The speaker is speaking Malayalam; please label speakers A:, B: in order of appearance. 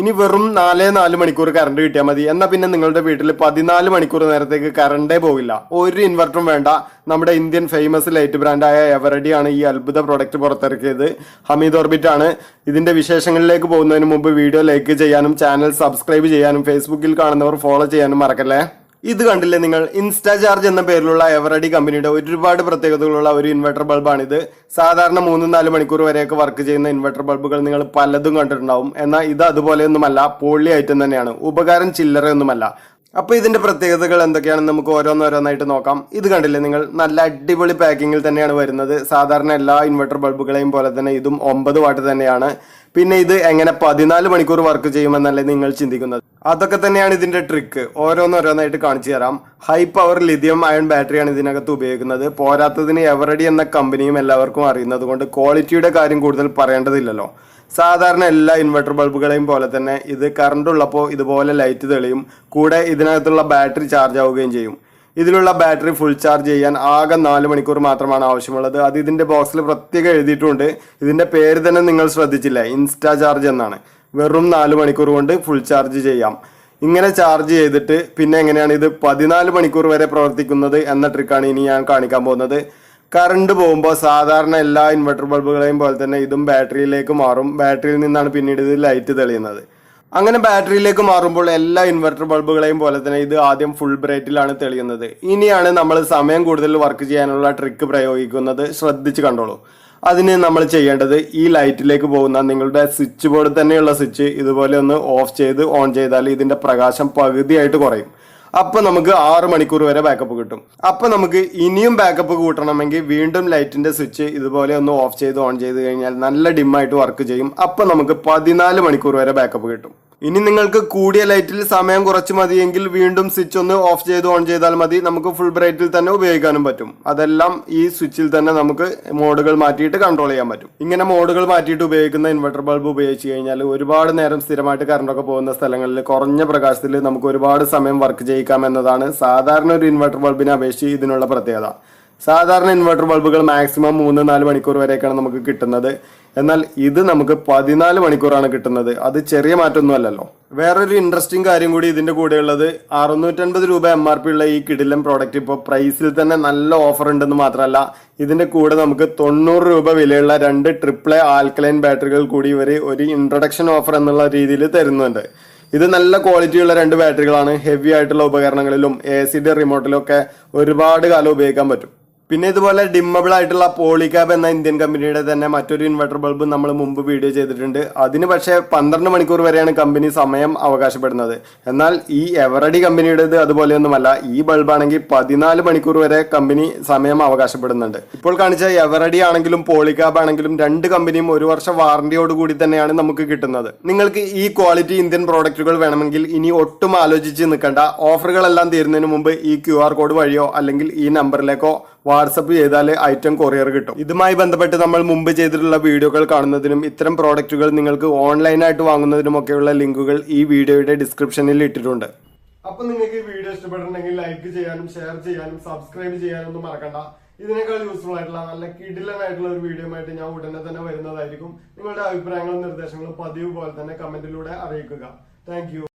A: ഇനി വെറും നാലേ നാല് മണിക്കൂർ കറണ്ട് കിട്ടിയാൽ മതി. എന്നാൽ പിന്നെ നിങ്ങളുടെ വീട്ടിൽ പതിനാല് മണിക്കൂർ നേരത്തേക്ക് കറണ്ടേ പോകില്ല. ഒരു ഇൻവെർട്ടറും വേണ്ട. നമ്മുടെ ഇന്ത്യൻ ഫേമസ് ലൈറ്റ് ബ്രാൻഡായ എവറഡി ആണ് ഈ അത്ഭുത പ്രൊഡക്റ്റ് പുറത്തിറക്കിയത്. ഹമീദ് ഓർബിറ്റ് ആണ്. ഇതിന്റെ വിശേഷങ്ങളിലേക്ക് പോകുന്നതിന് മുമ്പ് വീഡിയോ ലൈക്ക് ചെയ്യാനും ചാനൽ സബ്സ്ക്രൈബ് ചെയ്യാനും ഫേസ്ബുക്കിൽ കാണുന്നവർ ഫോളോ ചെയ്യാനും മറക്കല്ലേ? ഇത് കണ്ടില്ലേ നിങ്ങൾ? ഇൻസ്റ്റാ ചാർജ് എന്ന പേരിലുള്ള എവറഡി കമ്പനിയുടെ ഒരുപാട് പ്രത്യേകതകളുള്ള ഒരു ഇൻവെർട്ടർ ഇത് സാധാരണ മൂന്നും നാല് മണിക്കൂർ വരെയൊക്കെ വർക്ക് ചെയ്യുന്ന ഇൻവെർട്ടർ ബൾബുകൾ നിങ്ങൾ പലതും കണ്ടിട്ടുണ്ടാവും. എന്നാൽ ഇത് അതുപോലെയൊന്നുമല്ല പോളി ഐറ്റം തന്നെയാണ്. ഉപകാരം ചില്ലറയൊന്നുമല്ല. അപ്പോൾ ഇതിന്റെ പ്രത്യേകതകൾ എന്തൊക്കെയാണെന്ന് നമുക്ക് ഓരോന്നോരോന്നായിട്ട് നോക്കാം. ഇത് കണ്ടില്ലേ നിങ്ങൾ? നല്ല അടിപൊളി പാക്കിങ്ങിൽ തന്നെയാണ് വരുന്നത്. സാധാരണ എല്ലാ ഇൻവെർട്ടർ ബൾബുകളെയും പോലെ തന്നെ ഇതും ഒമ്പത് വാട്ട് തന്നെയാണ്. പിന്നെ ഇത് എങ്ങനെ പതിനാല് മണിക്കൂർ വർക്ക് ചെയ്യുമെന്നല്ലേ നിങ്ങൾ ചിന്തിക്കുന്നത്? അതൊക്കെ തന്നെയാണ് ഇതിന്റെ ട്രിക്ക് ഓരോന്നോരോന്നായിട്ട് കാണിച്ചു തരാം. ഹൈ പവർ ലിഥിയം അയൺ ബാറ്ററിയാണ് ഇതിനകത്ത് ഉപയോഗിക്കുന്നത്. പോരാത്തതിന് എവറഡി എന്ന കമ്പനിയും എല്ലാവർക്കും അറിയുന്നത് കൊണ്ട് ക്വാളിറ്റിയുടെ കാര്യം കൂടുതൽ പറയേണ്ടതില്ലല്ലോ. സാധാരണ എല്ലാ ഇൻവെർട്ടർ ബൾബുകളെയും പോലെ തന്നെ ഇത് കറണ്ട് ഉള്ളപ്പോൾ ഇതുപോലെ ലൈറ്റ് തെളിയും. കൂടെ ഇതിനകത്തുള്ള ബാറ്ററി ചാർജ് ആവുകയും ചെയ്യും. ഇതിലുള്ള ബാറ്ററി ഫുൾ ചാർജ് ചെയ്യാൻ ആകെ നാല് മണിക്കൂർ മാത്രമാണ് ആവശ്യമുള്ളത്. അത് ഇതിന്റെ ബോക്സിൽ പ്രത്യേകം എഴുതിയിട്ടുണ്ട്. ഇതിന്റെ പേര് തന്നെ നിങ്ങൾ ശ്രദ്ധിച്ചില്ല. ഇൻസ്റ്റാ ചാർജ് എന്നാണ്. വെറും നാല് മണിക്കൂർ കൊണ്ട് ഫുൾ ചാർജ് ചെയ്യാം. ഇങ്ങനെ ചാർജ് ചെയ്തിട്ട് പിന്നെ എങ്ങനെയാണ് ഇത് പതിനാല് മണിക്കൂർ വരെ പ്രവർത്തിക്കുന്നത് എന്ന ട്രിക്കാണ് ഇനി ഞാൻ കാണിക്കാൻ പോകുന്നത്. കറണ്ട് പോകുമ്പോൾ സാധാരണ എല്ലാ ഇൻവെർട്ടർ ബൾബുകളെയും പോലെ തന്നെ ഇതും ബാറ്ററിയിലേക്ക് മാറും. ബാറ്ററിയിൽ നിന്നാണ് പിന്നീട് ഇത് ലൈറ്റ് തെളിയുന്നത്. അങ്ങനെ ബാറ്ററിയിലേക്ക് മാറുമ്പോൾ എല്ലാ ഇൻവെർട്ടർ ബൾബുകളെയും പോലെ തന്നെ ഇത് ആദ്യം ഫുൾ ബ്രൈറ്റിലാണ് തെളിയുന്നത്. ഇനിയാണ് നമ്മൾ സമയം കൂടുതൽ വർക്ക് ചെയ്യാനുള്ള ട്രിക്ക് പ്രയോഗിക്കുന്നത്. ശ്രദ്ധിച്ച് കണ്ടോളൂ. അതിന് നമ്മൾ ചെയ്യേണ്ടത് ഈ ലൈറ്റിലേക്ക് പോകുന്ന നിങ്ങളുടെ സ്വിച്ച് ബോർഡ് തന്നെയുള്ള സ്വിച്ച് ഇതുപോലെ ഒന്ന് ഓഫ് ചെയ്ത് ഓൺ ചെയ്താൽ ഇതിന്റെ പ്രകാശം പകുതിയായിട്ട് കുറയും. അപ്പൊ നമുക്ക് ആറ് മണിക്കൂർ വരെ ബാക്കപ്പ് കിട്ടും. അപ്പൊ നമുക്ക് ഇനിയും ബാക്കപ്പ് കൂട്ടണമെങ്കിൽ വീണ്ടും ലൈറ്റിന്റെ സ്വിച്ച് ഇതുപോലെ ഒന്ന് ഓഫ് ചെയ്ത് ഓൺ ചെയ്ത് കഴിഞ്ഞാൽ നല്ല ഡിമ്മായിട്ട് വർക്ക് ചെയ്യും. അപ്പൊ നമുക്ക് പതിനാല് മണിക്കൂർ വരെ ബാക്കപ്പ് കിട്ടും. ഇനി നിങ്ങൾക്ക് കൂടിയ ലൈറ്റിൽ സമയം കുറച്ച് മതിയെങ്കിൽ വീണ്ടും സ്വിച്ച് ഒന്ന് ഓഫ് ചെയ്ത് ഓൺ ചെയ്താൽ മതി. നമുക്ക് ഫുൾ ബ്രൈറ്റിൽ തന്നെ ഉപയോഗിക്കാനും പറ്റും. അതെല്ലാം ഈ സ്വിച്ചിൽ തന്നെ നമുക്ക് മോഡുകൾ മാറ്റിയിട്ട് കൺട്രോൾ ചെയ്യാൻ പറ്റും. ഇങ്ങനെ മോഡുകൾ മാറ്റിയിട്ട് ഉപയോഗിക്കുന്ന ഇൻവെർട്ടർ ബൾബ് ഉപയോഗിച്ച് കഴിഞ്ഞാൽ ഒരുപാട് നേരം സ്ഥിരമായിട്ട് കറണ്ടൊക്കെ പോകുന്ന സ്ഥലങ്ങളിൽ കുറഞ്ഞ പ്രകാശത്തിൽ നമുക്ക് ഒരുപാട് സമയം വർക്ക് ചെയ്യിക്കാം എന്നതാണ് സാധാരണ ഒരു ഇൻവെർട്ടർ ബൾബിനെ അപേക്ഷിച്ച് ഇതിനുള്ള പ്രത്യേകത. സാധാരണ ഇൻവെർട്ടർ ബൾബുകൾ മാക്സിമം മൂന്ന് നാല് മണിക്കൂർ വരെയൊക്കെയാണ് നമുക്ക് കിട്ടുന്നത്. എന്നാൽ ഇത് നമുക്ക് പതിനാല് മണിക്കൂറാണ് കിട്ടുന്നത്. അത് ചെറിയ മാറ്റമൊന്നും അല്ലല്ലോ. വേറൊരു ഇൻട്രസ്റ്റിംഗ് കാര്യം കൂടി ഇതിന്റെ കൂടെ ഉള്ളത്. അറുന്നൂറ്റൻപത് രൂപ എം ആർ പി ഉള്ള ഈ കിടിലം പ്രോഡക്റ്റ് ഇപ്പോൾ പ്രൈസിൽ തന്നെ നല്ല ഓഫർ ഉണ്ടെന്ന് മാത്രമല്ല ഇതിന്റെ കൂടെ നമുക്ക് തൊണ്ണൂറ് രൂപ വിലയുള്ള രണ്ട് ട്രിപ്പിൾ ആൽക്കലൈൻ ബാറ്ററികൾ കൂടി ഇവർ ഒരു ഇൻട്രൊഡക്ഷൻ ഓഫർ എന്നുള്ള രീതിയിൽ തരുന്നുണ്ട്. ഇത് നല്ല ക്വാളിറ്റിയുള്ള രണ്ട് ബാറ്ററികളാണ് ഹെവി ആയിട്ടുള്ള ഉപകരണങ്ങളിലും എ സിയുടെ റിമോട്ടിലും ഒക്കെ ഒരുപാട് കാലം ഉപയോഗിക്കാൻ പറ്റും. പിന്നെ ഇതുപോലെ ഡിമ്മബിൾ ആയിട്ടുള്ള പോളികാബ് എന്ന ഇന്ത്യൻ കമ്പനിയുടെ തന്നെ മറ്റൊരു ഇൻവെർട്ടർ ബൾബ് നമ്മൾ മുമ്പ് വീഡിയോ ചെയ്തിട്ടുണ്ട്. അതിന് പക്ഷേ പന്ത്രണ്ട് മണിക്കൂർ വരെയാണ് കമ്പനി സമയം അവകാശപ്പെടുന്നത്. എന്നാൽ ഈ എവറഡി കമ്പനിയുടേത് അതുപോലെയൊന്നുമല്ല. ഈ ബൾബാണെങ്കിൽ പതിനാല് മണിക്കൂർ വരെ കമ്പനി സമയം അവകാശപ്പെടുന്നുണ്ട്. ഇപ്പോൾ കാണിച്ച എവറഡി ആണെങ്കിലും പോളികാബ് ആണെങ്കിലും രണ്ട് കമ്പനിയും ഒരു വർഷം വാറന്റിയോട് കൂടി തന്നെയാണ് നമുക്ക് കിട്ടുന്നത്. നിങ്ങൾക്ക് ഈ ക്വാളിറ്റി ഇന്ത്യൻ പ്രോഡക്റ്റുകൾ വേണമെങ്കിൽ ഇനി ഒട്ടും ആലോചിച്ച് നിൽക്കേണ്ട. ഓഫറുകളെല്ലാം തീരുന്നതിന് മുമ്പ് ഈ ക്യു കോഡ് വഴിയോ അല്ലെങ്കിൽ ഈ നമ്പറിലേക്കോ വാട്സപ്പ് ചെയ്താൽ ഐറ്റം കൊറിയർ കിട്ടും. ഇതുമായി ബന്ധപ്പെട്ട് നമ്മൾ മുമ്പ് ചെയ്തിട്ടുള്ള വീഡിയോകൾ കാണുന്നതിനും ഇത്തരം പ്രോഡക്റ്റുകൾ നിങ്ങൾക്ക് ഓൺലൈനായിട്ട് വാങ്ങുന്നതിനും വാങ്ങുന്നതിനുമൊക്കെയുള്ള ലിങ്കുകൾ ഈ വീഡിയോയുടെ ഡിസ്ക്രിപ്ഷനിൽ ഇട്ടിട്ടുണ്ട്. അപ്പൊ നിങ്ങൾക്ക് ഈ വീഡിയോ ഇഷ്ടപ്പെട്ടിട്ടുണ്ടെങ്കിൽ ലൈക്ക് ചെയ്യാനും ഷെയർ ചെയ്യാനും സബ്സ്ക്രൈബ് ചെയ്യാനും ഒന്നും മറക്കണ്ട. ഇതിനേക്കാൾ യൂസ്ഫുൾ ആയിട്ടുള്ള നല്ല കിടിലനായിട്ടുള്ള ഒരു വീഡിയോ ആയിട്ട് ഞാൻ ഉടനെ തന്നെ വരുന്നതായിരിക്കും. നിങ്ങളുടെ അഭിപ്രായങ്ങളും നിർദ്ദേശങ്ങളും പതിവ് പോലെ തന്നെ കമന്റിലൂടെ അറിയിക്കുക. താങ്ക്